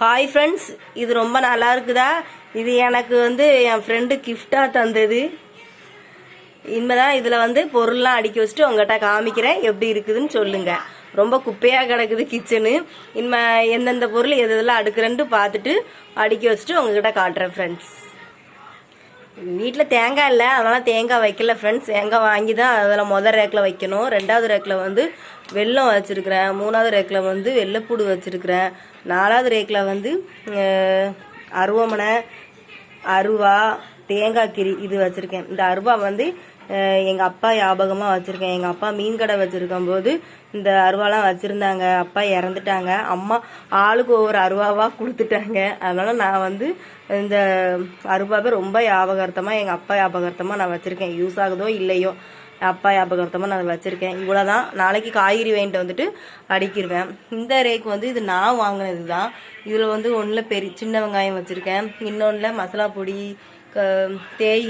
Hi friends இது ரொம்ப நல்லா இருக்குதா? இது எனக்கு வந்து என் ஃப்ரெண்டு கிஃப்டாக தந்தது. இனிமேதான் இதில் வந்து பொருள்லாம் அடுக்கி வச்சுட்டு உங்கள்கிட்ட காமிக்கிறேன். எப்படி இருக்குதுன்னு சொல்லுங்க. ரொம்ப குப்பையாக கிடக்குது கிச்சனு இனிமே எந்தெந்த பொருள் எது எதெல்லாம் அடுக்குறேன்ட்டு பார்த்துட்டு அடுக்கி வச்சுட்டு உங்ககிட்ட காட்டுறேன் ஃப்ரெண்ட்ஸ் வீட்டில் தேங்காய் இல்லை அதனால் தேங்காய் வைக்கல ஃப்ரெண்ட்ஸ் தேங்காய் வாங்கி தான் அதில் முதல் ரேக்கில் வைக்கணும். ரெண்டாவது ரேக்கில் வந்து வெல்லம் வச்சுருக்கிறேன். மூணாவது ரேக்கில் வந்து வெள்ளைப்பூடு வச்சுருக்கிறேன். நாலாவது ரேக்கில் வந்து அருவமனை அருவா தேங்காய் கிரி இது வச்சுருக்கேன். இந்த அருவா வந்து எங்கள் அப்பா ஞாபகமாக வச்சுருக்கேன். எங்கள் அப்பா மீன் கடை வச்சுருக்கும் போது இந்த அருவாலாம் வச்சுருந்தாங்க. அப்பா இறந்துட்டாங்க. அம்மா ஆளுக்கு ஒவ்வொரு அருவாவாக கொடுத்துட்டாங்க. அதனால் நான் வந்து இந்த அருவாவை ரொம்ப ஞாபகார்த்தமாக எங்கள் அப்பா ஞாபகார்த்தமாக நான் வச்சுருக்கேன். யூஸ் ஆகுதோ இல்லையோ. அப்பா ஞாபகார்த்தமாக நான் வச்சுருக்கேன். இவ்வளோ தான் நாளைக்கு காய்கறி வாங்கிட்டு வந்துட்டு அடிக்கிடுவேன் இந்த ரேக் வந்து இது நான் வாங்கினது தான் இதில் வந்து ஒன்றில் பெரிய சின்ன வெங்காயம் வச்சுருக்கேன். இன்னொன்றில் மசாலா பொடி க- தேய்